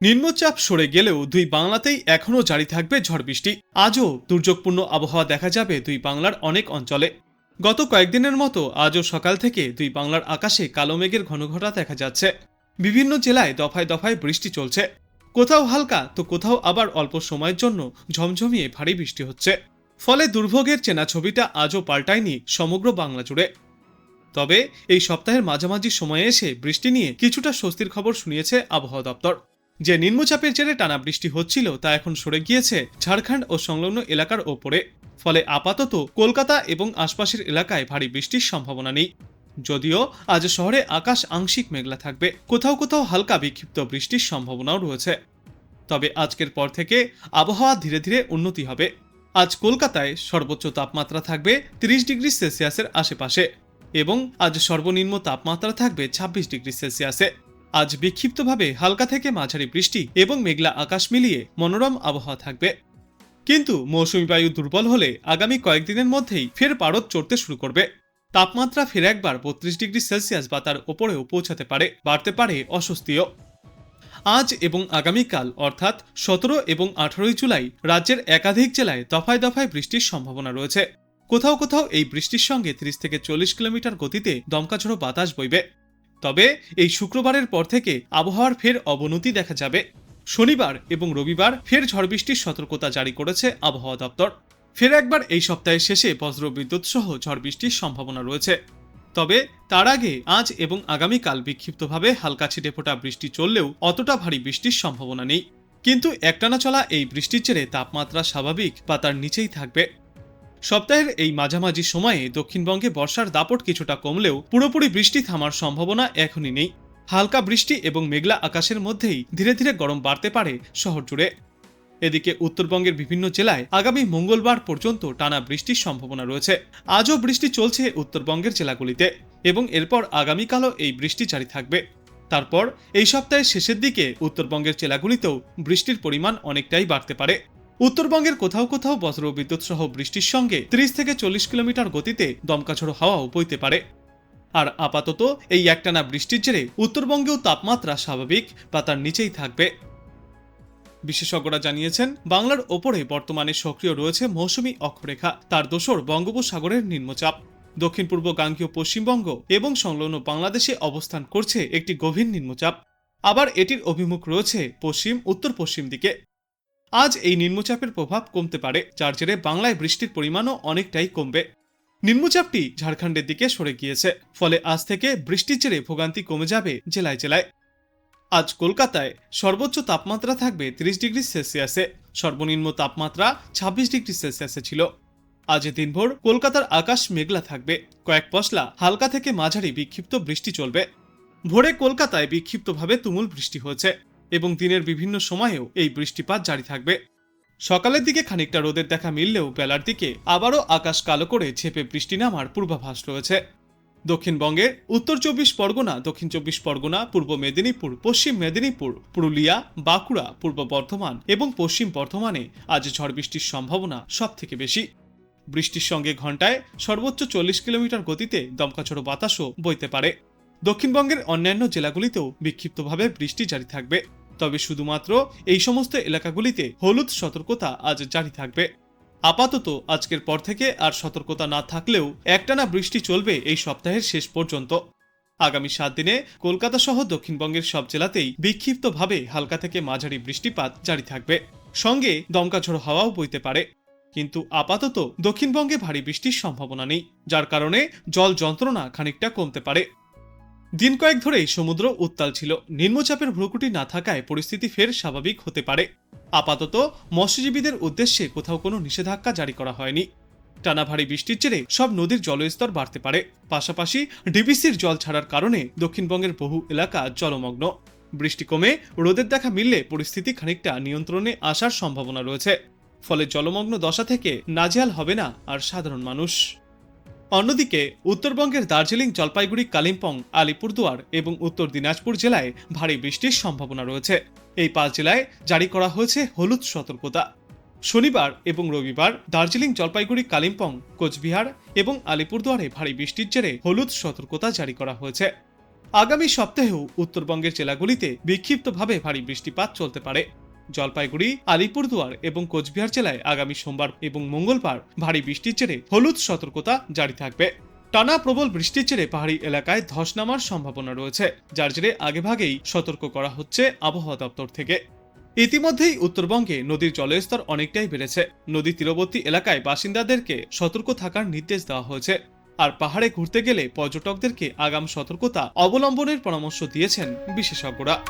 নিম্নচাপ সরে গেলেও দুই বাংলাতেই এখনও জারি থাকবে ঝড় বৃষ্টি। আজও দুর্যোগপূর্ণ আবহাওয়া দেখা যাবে দুই বাংলার অনেক অঞ্চলে। গত কয়েকদিনের মতো আজও সকাল থেকে দুই বাংলার আকাশে কালো মেঘের ঘনঘটা দেখা যাচ্ছে। বিভিন্ন জেলায় দফায় দফায় বৃষ্টি চলছে। কোথাও হালকা, তো কোথাও আবার অল্প সময়ের জন্য ঝমঝমিয়ে ভারী বৃষ্টি হচ্ছে। ফলে দুর্ভোগের চেনা ছবিটা আজও পাল্টায়নি সমগ্র বাংলা জুড়ে। তবে এই সপ্তাহের মাঝামাঝি সময়ে এসে বৃষ্টি নিয়ে কিছুটা স্বস্তির খবর শুনিয়েছে আবহাওয়া দপ্তর। যে নিম্নচাপের জেরে টানা বৃষ্টি হচ্ছিল, তা এখন সরে গিয়েছে ঝাড়খণ্ড ও সংলগ্ন এলাকার ওপরে। ফলে আপাতত কলকাতা এবং আশপাশের এলাকায় ভারী বৃষ্টির সম্ভাবনা নেই। যদিও আজ শহরে আকাশ আংশিক মেঘলা থাকবে, কোথাও কোথাও হালকা বিক্ষিপ্ত বৃষ্টির সম্ভাবনাও রয়েছে। তবে আজকের পর থেকে আবহাওয়া ধীরে ধীরে উন্নতি হবে। আজ কলকাতায় সর্বোচ্চ তাপমাত্রা থাকবে তিরিশ ডিগ্রি সেলসিয়াসের আশেপাশে এবং আজ সর্বনিম্ন তাপমাত্রা থাকবে ছাব্বিশ ডিগ্রি সেলসিয়াসে। আজ বিক্ষিপ্তভাবে হালকা থেকে মাঝারি বৃষ্টি এবং মেঘলা আকাশ মিলিয়ে মনোরম আবহাওয়া থাকবে। কিন্তু মৌসুমী বায়ু দুর্বল হলে আগামী কয়েকদিনের মধ্যেই ফের পারদ চড়তে শুরু করবে। তাপমাত্রা ফের একবার বত্রিশ ডিগ্রি সেলসিয়াস বা তার ওপরেও পৌঁছাতে পারে, বাড়তে পারে অস্বস্তিও। আজ এবং আগামীকাল, অর্থাৎ সতেরো এবং আঠারোই জুলাই, রাজ্যের একাধিক জেলায় দফায় দফায় বৃষ্টির সম্ভাবনা রয়েছে। কোথাও কোথাও এই বৃষ্টির সঙ্গে ত্রিশ থেকে চল্লিশ কিলোমিটার গতিতে দমকাঝড়ো বাতাস বইবে। তবে এই শুক্রবারের পর থেকে আবহাওয়ার ফের অবনতি দেখা যাবে। শনিবার এবং রবিবার ফের ঝড় বৃষ্টির সতর্কতা জারি করেছে আবহাওয়া দপ্তর। ফের একবার এই সপ্তাহের শেষে বজ্রবিদ্যুৎ সহ ঝড় বৃষ্টির সম্ভাবনা রয়েছে। তবে তার আগে আজ এবং আগামীকাল বিক্ষিপ্তভাবে হালকা ছিটে ফোটা বৃষ্টি চললেও অতটা ভারী বৃষ্টির সম্ভাবনা নেই। কিন্তু একটানা চলা এই বৃষ্টির জেরে তাপমাত্রা স্বাভাবিক বা তার নিচেই থাকবে। সপ্তাহের এই মাঝামাঝি সময়ে দক্ষিণবঙ্গে বর্ষার দাপট কিছুটা কমলেও পুরোপুরি বৃষ্টি থামার সম্ভাবনা এখনই নেই। হালকা বৃষ্টি এবং মেঘলা আকাশের মধ্যেই ধীরে ধীরে গরম বাড়তে পারে শহর জুড়ে। এদিকে উত্তরবঙ্গের বিভিন্ন জেলায় আগামী মঙ্গলবার পর্যন্ত টানা বৃষ্টির সম্ভাবনা রয়েছে। আজও বৃষ্টি চলছে উত্তরবঙ্গের জেলাগুলিতে এবং এরপর আগামীকালও এই বৃষ্টি জারি থাকবে। তারপর এই সপ্তাহের শেষের দিকে উত্তরবঙ্গের জেলাগুলিতেও বৃষ্টির পরিমাণ অনেকটাই বাড়তে পারে। উত্তরবঙ্গের কোথাও কোথাও বজ্র বিদ্যুৎ সহ বৃষ্টির সঙ্গে ত্রিশ থেকে চল্লিশ কিলোমিটার গতিতে দমকাঝড়ো হাওয়াও বইতে পারে। আর আপাতত এই একটানা বৃষ্টির জেরে উত্তরবঙ্গেও তাপমাত্রা স্বাভাবিক বা তার নিচেই থাকবে। বিশেষজ্ঞরা জানিয়েছেন, বাংলার ওপরে বর্তমানে সক্রিয় রয়েছে মৌসুমি অক্ষরেখা, তার দোসর বঙ্গোপসাগরের নিম্নচাপ। দক্ষিণ পূর্ব গাঙ্গীয় পশ্চিমবঙ্গ এবং সংলগ্ন বাংলাদেশে অবস্থান করছে একটি গভীর নিম্নচাপ। আবার এটির অভিমুখ রয়েছে পশ্চিম উত্তর পশ্চিম দিকে। আজ এই নিম্নচাপের প্রভাব কমতে পারে, যার জেরে বাংলায় বৃষ্টির পরিমাণও অনেকটাই কমবে। নিম্নচাপটি ঝাড়খণ্ডের দিকে সরে গিয়েছে, ফলে আজ থেকে বৃষ্টির জেরে ভোগান্তি কমে যাবে জেলায় জেলায়। আজ কলকাতায় সর্বোচ্চ তাপমাত্রা থাকবে তিরিশ ডিগ্রি সেলসিয়াসে সর্বনিম্ন তাপমাত্রা ছাব্বিশ ডিগ্রি সেলসিয়াসে ছিল। আজ দিনভর কলকাতার আকাশ মেঘলা থাকবে, কয়েক পশলা হালকা থেকে মাঝারি বিক্ষিপ্ত বৃষ্টি চলবে। ভোরে কলকাতায় বিক্ষিপ্তভাবে তুমুল বৃষ্টি হয়েছে। এবং দিনের বিভিন্ন সময়েও এই বৃষ্টিপাত জারি থাকবে। সকালের দিকে খানিকটা রোদের দেখা মিললেও বেলার দিকে আবারও আকাশ কালো করে ঝেপে বৃষ্টি নামার পূর্বাভাস রয়েছে। দক্ষিণবঙ্গের উত্তর চব্বিশ পরগনা, দক্ষিণ চব্বিশ পরগনা, পূর্ব মেদিনীপুর, পশ্চিম মেদিনীপুর, পুরুলিয়া, বাঁকুড়া, পূর্ব বর্ধমান এবং পশ্চিম বর্ধমানে আজ ঝড় বৃষ্টির সম্ভাবনা সব থেকে বেশি। বৃষ্টির সঙ্গে ঘন্টায় সর্বোচ্চ চল্লিশ কিলোমিটার গতিতে দমকাঝড়ো বাতাসও বইতে পারে। দক্ষিণবঙ্গের অন্যান্য জেলাগুলিতেও বিক্ষিপ্তভাবে বৃষ্টি জারি থাকবে। তবে শুধুমাত্র এই সমস্ত এলাকাগুলিতে হলুদ সতর্কতা আজ জারি থাকবে। আপাতত আজকের পর থেকে আর সতর্কতা না থাকলেও একটানা বৃষ্টি চলবে এই সপ্তাহের শেষ পর্যন্ত। আগামী সাত দিনে কলকাতা সহ দক্ষিণবঙ্গের সব জেলাতেই বিক্ষিপ্তভাবে হালকা থেকে মাঝারি বৃষ্টিপাত জারি থাকবে। সঙ্গে দমকাঝড়ো হাওয়াও বইতে পারে। কিন্তু আপাতত দক্ষিণবঙ্গে ভারী বৃষ্টির সম্ভাবনা নেই, যার কারণে জল যন্ত্রণা খানিকটা কমতে পারে। দিন কয়েক ধরেই সমুদ্র উত্তাল ছিল। নিম্নচাপের ভ্রুকুটি না থাকায় পরিস্থিতি ফের স্বাভাবিক হতে পারে। আপাতত মৎস্যজীবীদের উদ্দেশ্যে কোথাও কোনো নিষেধাজ্ঞা জারি করা হয়নি। টানা ভারী বৃষ্টির জেরে সব নদীর জলস্তর বাড়তে পারে। পাশাপাশি ডিবিসির জল ছাড়ার কারণে দক্ষিণবঙ্গের বহু এলাকা জলমগ্ন। বৃষ্টি কমে রোদের দেখা মিললে পরিস্থিতি খানিকটা নিয়ন্ত্রণে আসার সম্ভাবনা রয়েছে। ফলে জলমগ্ন দশা থেকে নাজেহাল হবে না আর সাধারণ মানুষ। অন্যদিকে, উত্তরবঙ্গের দার্জিলিং জলপাইগুড়ি কালিম্পং, আলিপুরদুয়ার এবং উত্তর দিনাজপুর জেলায় ভারী বৃষ্টির সম্ভাবনা রয়েছে। এই পাঁচ জেলায় জারি করা হয়েছে হলুদ সতর্কতা। শনিবার এবং রবিবার দার্জিলিং জলপাইগুড়ি কালিম্পং, কোচবিহার এবং আলিপুরদুয়ারে ভারী বৃষ্টির জেরে হলুদ সতর্কতা জারি করা হয়েছে। আগামী সপ্তাহেও উত্তরবঙ্গের জেলাগুলিতে বিক্ষিপ্তভাবে ভারী বৃষ্টিপাত চলতে পারে। জলপাইগুড়ি, আলিপুরদুয়ার এবং কোচবিহার জেলায় আগামী সোমবার এবং মঙ্গলবার ভারী বৃষ্টির জেরে হলুদ সতর্কতা জারি থাকবে। টানা প্রবল বৃষ্টির জেরে পাহাড়ি এলাকায় ধস নামার সম্ভাবনা রয়েছে, যার জেরে আগেভাগেই সতর্ক করা হচ্ছে আবহাওয়া দপ্তর থেকে। ইতিমধ্যেই উত্তরবঙ্গে নদীর জলস্তর অনেকটাই বেড়েছে। নদী তীরবর্তী এলাকায় বাসিন্দাদেরকে সতর্ক থাকার নির্দেশ দেওয়া হয়েছে। আর পাহাড়ে ঘুরতে গেলে পর্যটকদেরকে আগাম সতর্কতা অবলম্বনের পরামর্শ দিয়েছেন বিশেষজ্ঞরা।